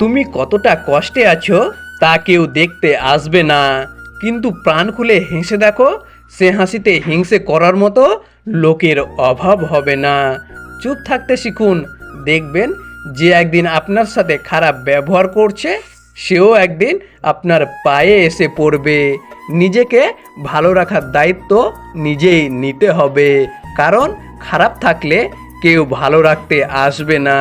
তুমি কতটা কষ্টে আছো, তা কেউ দেখতে আসবে না। কিন্তু প্রাণ খুলে হেসে দেখো, সে হাসিতে হিংসে করার মতো লোকের অভাব হবে না। চুপ থাকতে শিখুন, দেখবেন যে একদিন আপনার সাথে খারাপ ব্যবহার করছে, সেও একদিন আপনার পায়ে এসে পড়বে। নিজেকে ভালো রাখার দায়িত্ব নিজেই নিতে হবে, কারণ খারাপ থাকলে কেউ ভালো রাখতে আসবে না।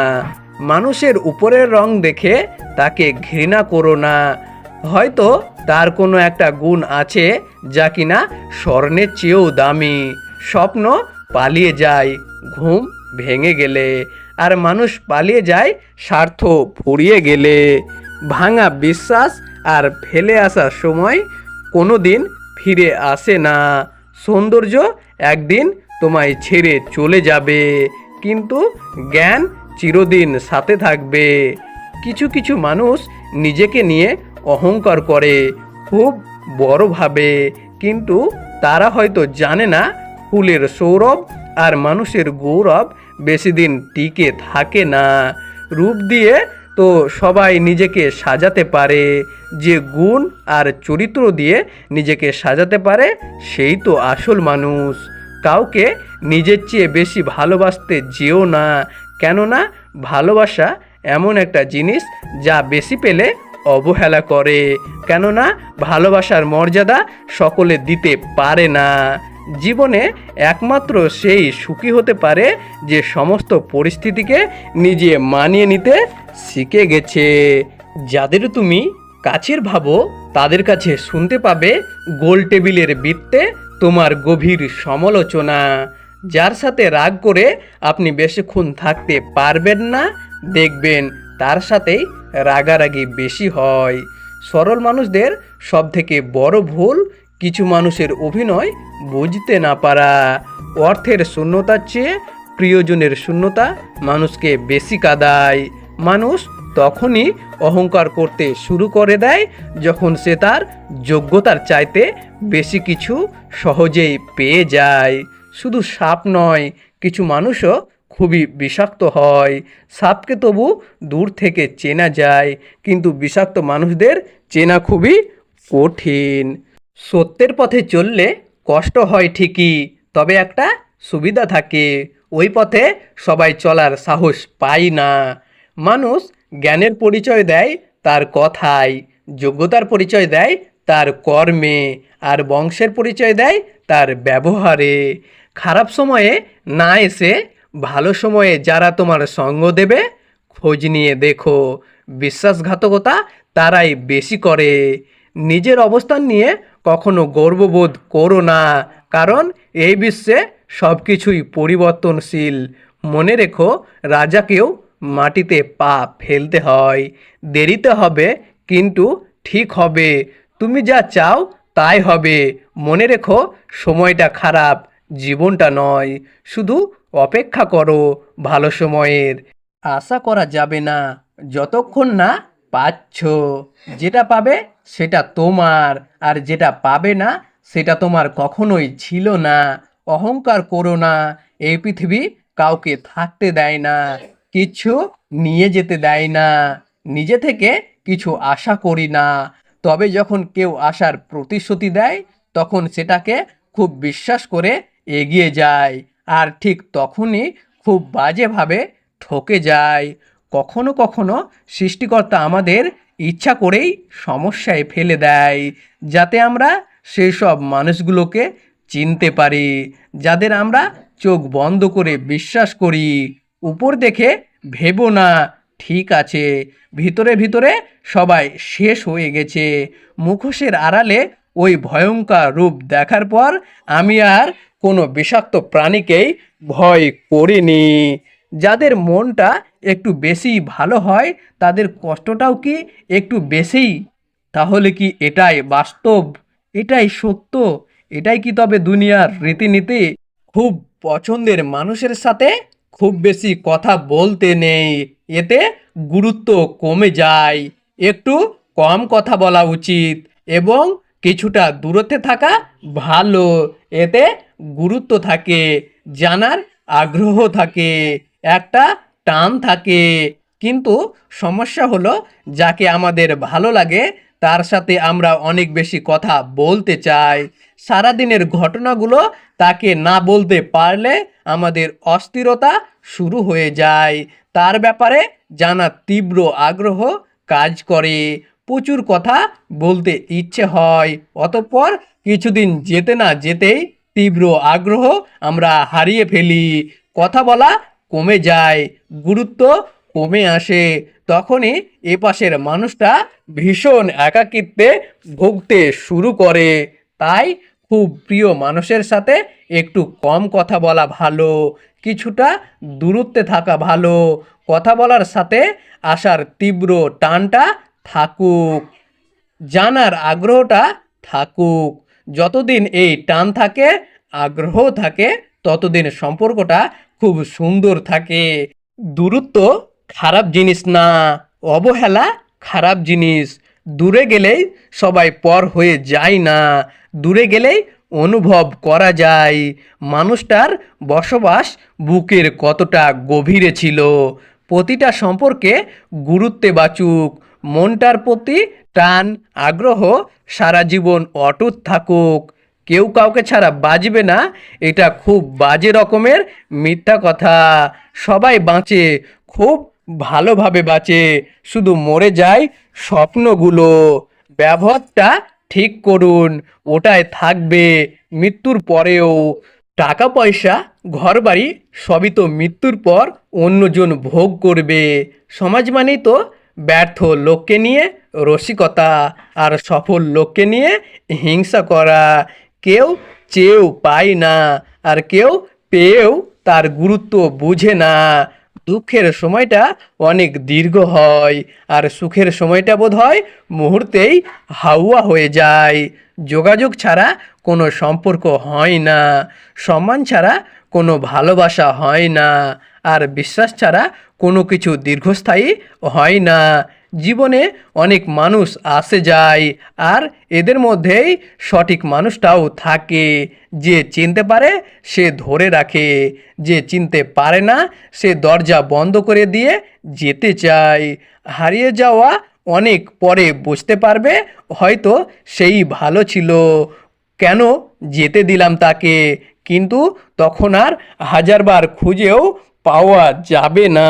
মানুষের উপরের রং দেখে তাকে ঘৃণা করো না। হয়তো তার কোনো একটা গুণ আছে যা কিনা স্বর্ণের চেয়েও দামি। স্বপ্ন পালিয়ে যায়, ঘুম ভেঙে গেলে। আর মানুষ পালিয়ে যায়, স্বার্থ ফুরিয়ে গেলে। ভাঙা বিশ্বাস আর ফেলে আসার সময় কোনো দিন ফিরে আসে না। সৌন্দর্য একদিন তোমায় ছেড়ে চলে যাবে। কিন্তু জ্ঞান চিরদিন সাথে থাকবে। কিছু কিছু মানুষ নিজেকে নিয়ে অহংকার করে, খুব বড় ভাবে। কিন্তু তারা হয়তো জানে না, ফুলের সৌরভ আর মানুষের গৌরব বেশি দিন টিকে থাকে না। রূপ দিয়ে তো সবাই নিজেকে সাজাতে পারে, যে গুণ আর চরিত্র দিয়ে নিজেকে সাজাতে পারে, সেই তো আসল মানুষ। কাউকে নিজের চেয়ে বেশি ভালোবাসতে যেও না কেননা ভালোবাসা এমন একটা জিনিস যা বেশি পেলে অবহেলা করে। কেননা ভালোবাসার মর্যাদা সকলে দিতে পারে না। জীবনে একমাত্র সেই সুখী হতে পারে যে সমস্ত পরিস্থিতিকে নিজে মানিয়ে নিতে শিখে গেছে। যাদের তুমি কাছের ভাবো, তাদের কাছে শুনতে পাবে গোল টেবিলের বৃত্তে তোমার গভীর সমালোচনা। যার সাথে রাগ করে আপনি বেশিক্ষণ থাকতে পারবেন না, দেখবেন তার সাথেই রাগারাগি বেশি হয়। সরল মানুষদের সব থেকে বড় ভুল, কিছু মানুষের অভিনয় বুঝতে না পারা। অর্থের শূন্যতার চেয়ে প্রিয়জনের শূন্যতা মানুষকে বেশি কাদায়। মানুষ তখনই অহংকার করতে শুরু করে দেয় যখন সে তার যোগ্যতার চাইতে বেশি কিছু সহজেই পেয়ে যায়। শুধু সাপ নয়, কিছু মানুষও খুবই বিষাক্ত হয়। সাপকে তবু দূর থেকে চেনা যায়, কিন্তু বিষাক্ত মানুষদের চেনা খুবই কঠিন। সত্যের পথে চললে কষ্ট হয় ঠিকই, তবে একটা সুবিধা থাকে, ওই পথে সবাই চলার সাহস পায় না। মানুষ জ্ঞানের পরিচয় দেয় তার কথায়, যোগ্যতার পরিচয় দেয় তার কর্মে, আর বংশের পরিচয় দেয় তার ব্যবহারে। খারাপ সময়ে না এসে ভালো সময়ে যারা তোমার সঙ্গ দেবে, খোঁজ নিয়ে দেখো। বিশ্বাসঘাতকতা তারাই বেশি করে। নিজের অবস্থান নিয়ে কখনো গর্ববোধ করো না, কারণ এই বিশ্বে সব কিছুই পরিবর্তনশীল। মনে রেখো, রাজাকেও মাটিতে পা ফেলতে হয়। দেরিতে হবে, কিন্তু ঠিক হবে। তুমি যা চাও তাই হবে। মনে রেখো, সময়টা খারাপ। জীবনটা নয়, শুধু অপেক্ষা করো ভালো সময়ের। আশা করা যাবে না, যতক্ষণ না পাচ্ছ। যেটা পাবে সেটা তোমার, আর যেটা পাবে না সেটা তোমার কখনোই ছিল না। অহংকার করো না, এই পৃথিবী কাউকে থাকতে দেয় না, কিছু নিয়ে যেতে দেয় না। নিজে থেকে কিছু আশা করি না, তবে যখন কেউ আসার প্রতিশ্রুতি দেয়, তখন সেটাকে খুব বিশ্বাস করে এগিয়ে যায় আর ঠিক তখনই খুব বাজেভাবে ঠকে যায়। কখনো কখনো সৃষ্টিকর্তা আমাদের ইচ্ছা করেই সমস্যায় ফেলে দেয়, যাতে আমরা সেই সব মানুষগুলোকে চিনতে পারি, যাদের আমরা চোখ বন্ধ করে বিশ্বাস করি। উপর দেখে ভেবো না, ঠিক আছে, ভিতরে ভিতরে সবাই শেষ হয়ে গেছে। মুখোশের আড়ালে ওই ভয়ঙ্কর রূপ দেখার পর আমি আর কোনো বিষাক্ত প্রাণীকেই ভয় করিনি। যাদের মনটা একটু বেশি ভালো হয়, তাদের কষ্টটাও কি একটু বেশিই তাহলে কি এটাই বাস্তব? এটাই সত্য? এটাই কি তবে দুনিয়ার রীতিনীতি? খুব পছন্দের মানুষের সাথে খুব বেশি কথা বলতে নেই। এতে গুরুত্ব কমে যায়। একটু কম কথা বলা উচিত এবং কিছুটা দূরত্বে থাকা ভালো। এতে গুরুত্ব থাকে, জানার আগ্রহ থাকে, একটা টান থাকে। কিন্তু সমস্যা হলো, যাকে আমাদের ভালো লাগে, তার সাথে আমরা অনেক বেশি কথা বলতে চাই। সারাদিনের ঘটনাগুলো তাকে না বলতে পারলে আমাদের অস্থিরতা শুরু হয়ে যায়। তার ব্যাপারে জানার তীব্র আগ্রহ কাজ করে। প্রচুর কথা বলতে ইচ্ছে হয়, অতঃপর কিছুদিন যেতে না যেতেই তীব্র আগ্রহ, আমরা হারিয়ে ফেলি। কথা বলা কমে যায়, গুরুত্ব কমে আসে। তখনই এপাশের মানুষটা ভীষণ একাকিত্বে ভুগতে শুরু করে। তাই খুব প্রিয় মানুষের সাথে একটু কম কথা বলা ভালো, কিছুটা দূরত্বে থাকা ভালো। কথা বলার সাথে আসার তীব্র টানটা থাকুক, জানার আগ্রহটা থাকুক। যতদিন এই টান থাকে আগ্রহ থাকে, ততদিন সম্পর্কটা খুব সুন্দর থাকে। দূরত্ব খারাপ জিনিস না, অবহেলা খারাপ জিনিস। দূরে গেলেই সবাই পর হয়ে যায় না, দূরে গেলেই অনুভব করা যায়। মানুষটার বসবাস বুকের কতটা গভীরে ছিল। প্রতিটা সম্পর্কে গুরুত্বে বাচুক, মনটার প্রতি টান, আগ্রহ সারা জীবন অটুট থাকুক। কেউ কাউকে ছাড়া বাঁচবে না। এটা খুব বাজে রকমের মিথ্যা কথা। সবাই বাঁচে, খুব ভালোভাবে বাঁচে। শুধু মরে যায় স্বপ্নগুলো। ব্যবহারটা ঠিক করুন, ওটায় থাকবে মৃত্যুর পরেও। টাকা পয়সা ঘরবাড়ি, সবই তো মৃত্যুর পর অন্যজন ভোগ করবে। সমাজ মানেই তো ব্যর্থ লোককে নিয়ে রসিকতা আর সফল লোককে নিয়ে হিংসা করা। কেউ চেয়েও পায় না, আর কেউ পেয়েও তার গুরুত্ব বুঝে না। দুঃখের সময়টা অনেক দীর্ঘ হয়, আর সুখের সময়টা বোধ হয় মুহূর্তেই হাওয়া হয়ে যায়। যোগাযোগ ছাড়া কোনো সম্পর্ক হয় না, সম্মান ছাড়া কোনো ভালোবাসা হয় না, আর বিশ্বাস ছাড়া কোনো কিছু দীর্ঘস্থায়ী হয় না। জীবনে অনেক মানুষ আসে যায় আর এদের মধ্যেই সঠিক মানুষটাও থাকে। যে চিনতে পারে, সে ধরে রাখে। যে চিনতে পারে না, সে দরজা বন্ধ করে দিয়ে যেতে চায়। হারিয়ে যাওয়া অনেক পরে বুঝতে পারবে, হয়তো সেই ভালো ছিল। কেন যেতে দিলাম তাকে? কিন্তু তখন আর হাজারবার খুঁজেও পাওয়া যাবে না।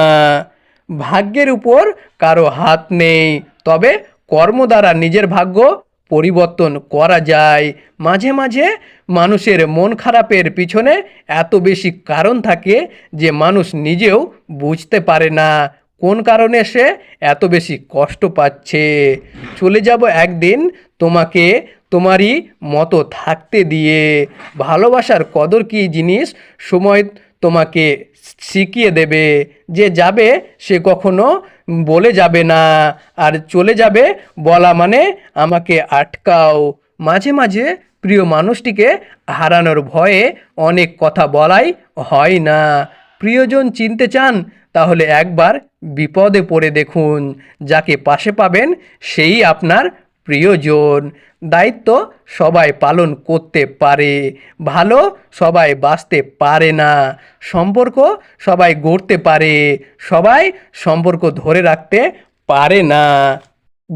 ভাগ্যের উপর কারও হাত নেই। তবে কর্ম দ্বারা নিজের ভাগ্য পরিবর্তন করা যায়। মাঝে মাঝে মানুষের মন খারাপের পিছনে এত বেশি কারণ থাকে যে মানুষ নিজেও বুঝতে পারে না কোন কারণে সে এত বেশি কষ্ট পাচ্ছে। চলে যাব একদিন তোমাকে, তোমারই মতো থাকতে দিয়ে। ভালোবাসার কদর কী জিনিস? সময় তোমাকে শিখিয়ে দেবে। যে যাবে, সে কখনো বলে যাবে না। আর চলে যাবে বলা মানে আমাকে আটকাও। মাঝে মাঝে প্রিয় মানুষটিকে হারানোর ভয়ে অনেক কথা বলাই হয় না। প্রিয়জন চিনতে চান, তাহলে একবার বিপদে পড়ে দেখুন। যাকে পাশে পাবেন, সেই আপনার প্রিয়জন। দায়িত্ব সবাই পালন করতে পারে, ভালো সবাই বাঁচতে পারে না, সম্পর্ক সবাই গড়তে পারে, সবাই সম্পর্ক ধরে রাখতে পারে না।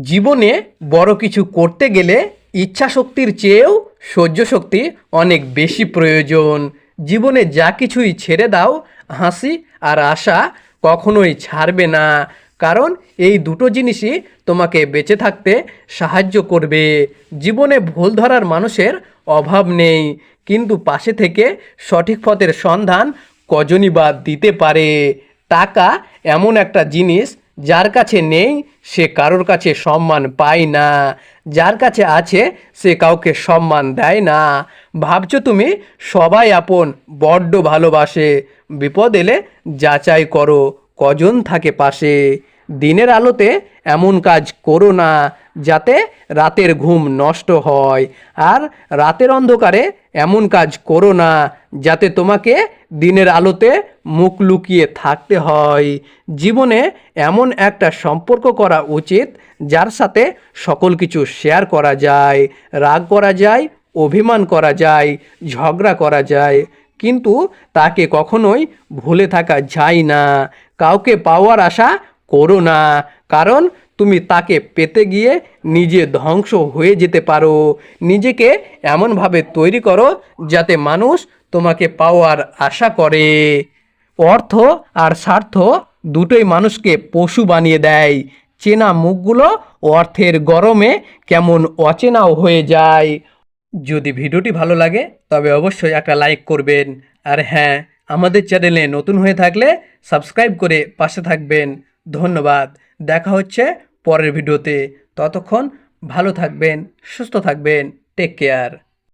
জীবনে বড় কিছু করতে গেলে ইচ্ছা শক্তির চেয়েও সহ্য শক্তি অনেক বেশি প্রয়োজন। জীবনে যা কিছুই ছেড়ে দাও, হাসি আর আশা কখনোই ছাড়বে না। কারণ এই দুটো জিনিসই তোমাকে বেঁচে থাকতে সাহায্য করবে। জীবনে ভুল ধরার মানুষের অভাব নেই, কিন্তু পাশে থেকে সঠিক পথের সন্ধান কজনই বা দিতে পারে। টাকা এমন একটা জিনিস যার কাছে নেই, সে কারোর কাছে সম্মান পায় না। যার কাছে আছে, সে কাউকে সম্মান দেয় না। ভাবছ তুমি, সবাই আপন, বড্ড ভালোবাসে। বিপদ এলে যাচাই করো। কজন থাকে পাশে? দিনের আলোতে এমন কাজ করো না, যাতে রাতের ঘুম নষ্ট হয়। আর রাতের অন্ধকারে এমন কাজ করো না, যাতে তোমাকে দিনের আলোতে মুখ লুকিয়ে থাকতে হয়। জীবনে এমন একটা সম্পর্ক করা উচিত, যার সাথে সকল কিছু শেয়ার করা যায়। রাগ করা যায়, অভিমান করা যায়, ঝগড়া করা যায়। কিন্তু তাকে কখনোই ভুলে থাকা যায় না। কাউকে পাওয়ার আশা করো না। কারণ তুমি তাকে পেতে গিয়ে নিজে ধ্বংস হয়ে যেতে পারো। নিজেকে এমনভাবে তৈরি করো যাতে মানুষ তোমাকে পাওয়ার আশা করে। অর্থ আর স্বার্থ দুটোই মানুষকে পশু বানিয়ে দেয়। চেনা মুখগুলো অর্থের গরমে কেমন অচেনাও হয়ে যায়। যদি ভিডিওটি ভালো লাগে, তবে অবশ্যই একটা লাইক করবেন। আর হ্যাঁ আমাদের চ্যানেলে নতুন হয়ে থাকলে সাবস্ক্রাইব করে পাশে থাকবেন। ধন্যবাদ। দেখা হচ্ছে পরের ভিডিওতে। ততক্ষণ ভালো থাকবেন, সুস্থ থাকবেন। Take care.